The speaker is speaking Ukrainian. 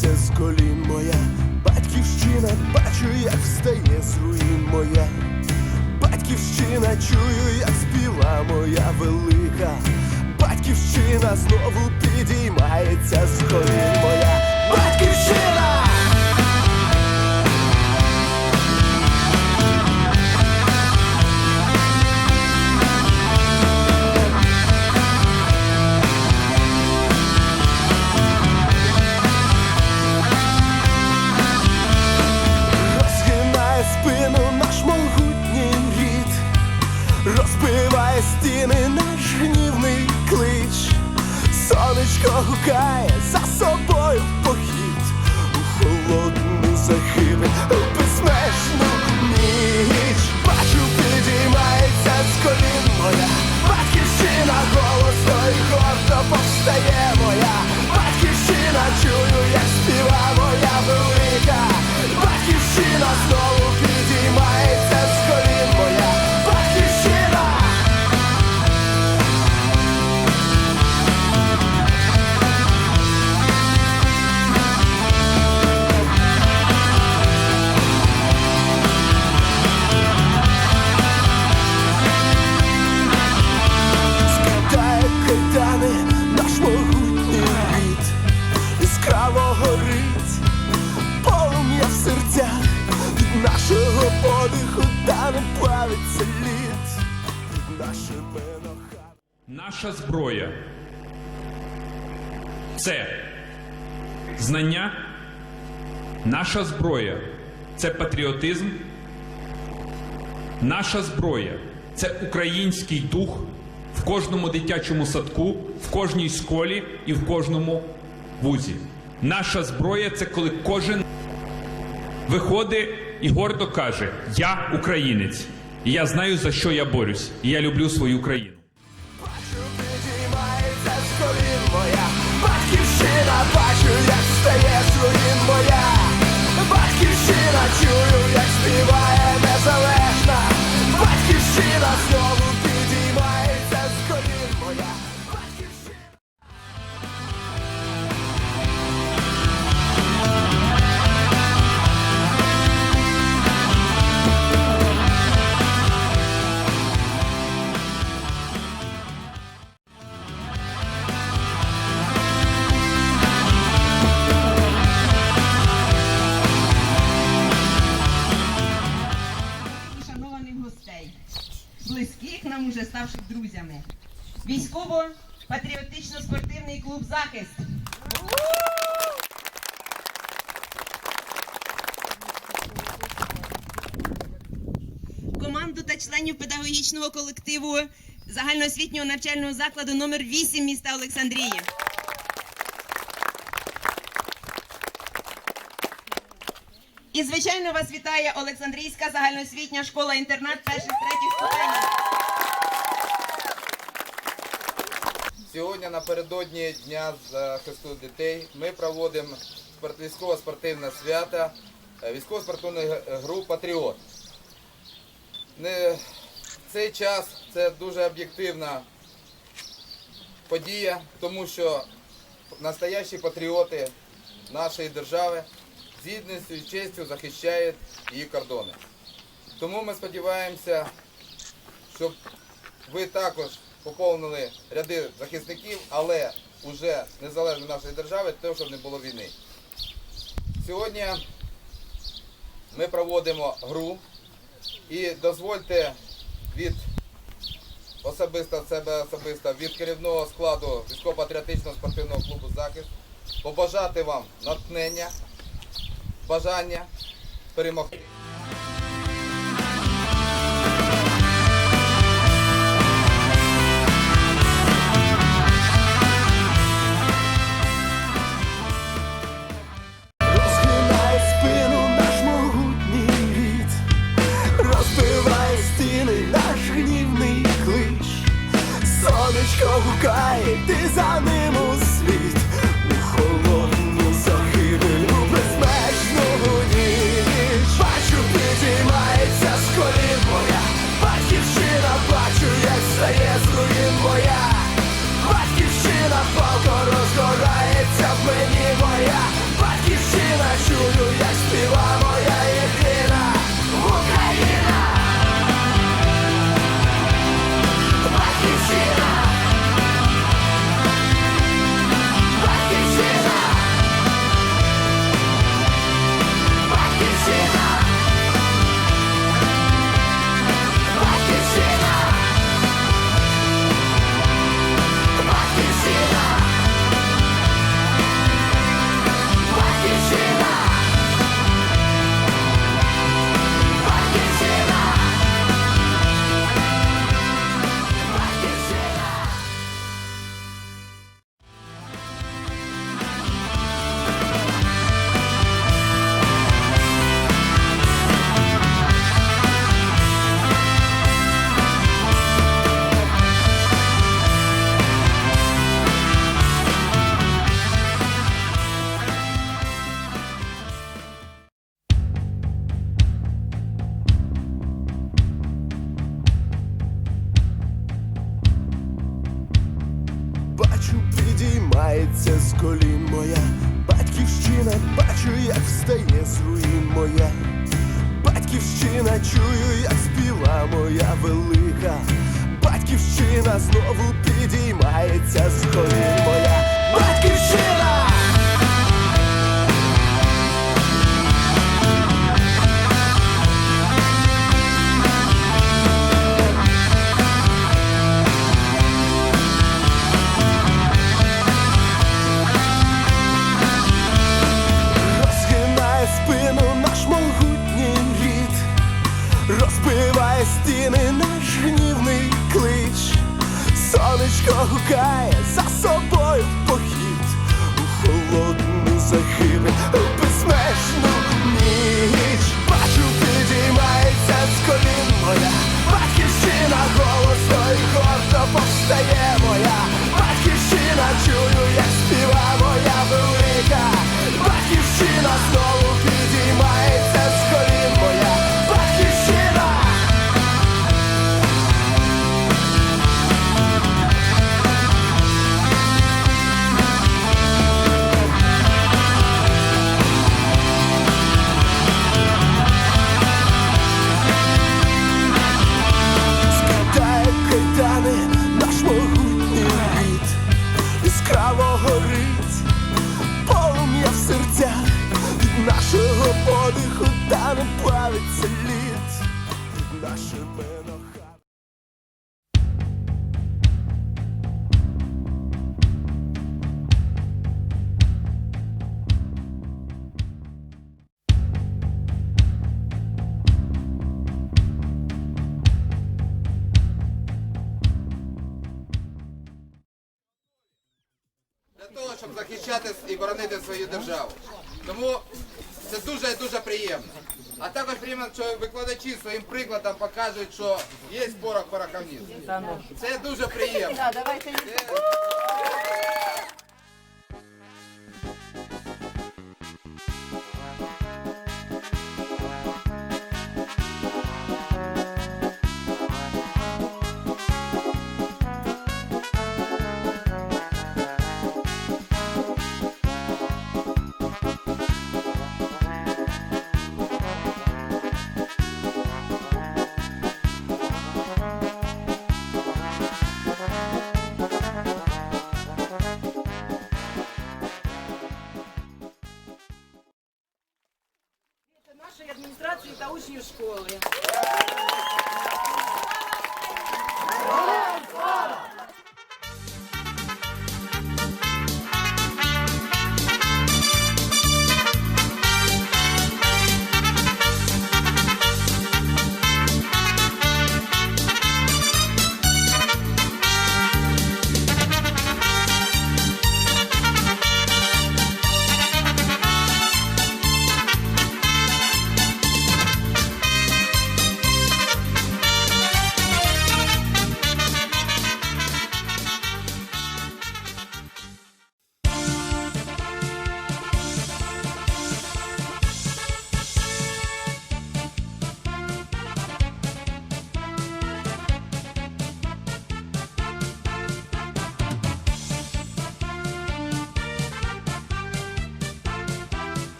підіймається з колін моя батьківщина, бачу, як встає з руїн моя. Батьківщина, чую, як співа моя велика. Батьківщина знову підіймається з колін моя. Батьківщина! Сонечко гукає за собою в зброя це знання, наша зброя це патріотизм, наша зброя це український дух в кожному дитячому садку, в кожній школі і в кожному вузі. Наша зброя це коли кожен виходить і гордо каже: Я українець, і я знаю за що я борюсь, і я люблю свою країну. Чую, нам уже ставших друзями. Військово-патріотично-спортивний клуб Захист. Команду та членів педагогічного колективу загальноосвітнього навчального закладу номер 8 міста Олександрії. І, звичайно, вас вітає Олександрійська загальноосвітня школа-інтернат перших третіх ступенів. Сьогодні напередодні Дня захисту дітей ми проводимо військово-спортивне свято е, військово-спортивної г- гру Патріот. Цей час це дуже об'єктивна подія, тому що настоящі патріоти нашої держави з гідністю і честю захищають її кордони. Тому ми сподіваємося, щоб ви також поповнили ряди захисників, але вже незалежно нашої держави, те, щоб не було війни. Сьогодні ми проводимо гру і дозвольте від особисто себе особисто від керівного складу військово-патріотичного спортивного клубу Захист побажати вам натхнення, бажання перемогти. Підіймається з колін моя батьківщина, бачу, як встає з руїн моя. Батьківщина, чую, як співа моя велика. Батьківщина знову підіймається з колін моя. Батьківщина! Сонечко за собою похід, у холодну загибель, у безмежну ніч. Бачу, підіймається з колін моя, батьківщина голосно і гордо повстає моя, батьківщина, чую, як для того, щоб захищати і боронити свою державу. Тому це дуже дуже приємно. А також приємно, що викладачі своїм прикладом показують, що є порох пороховниць. Це дуже приємно. нашої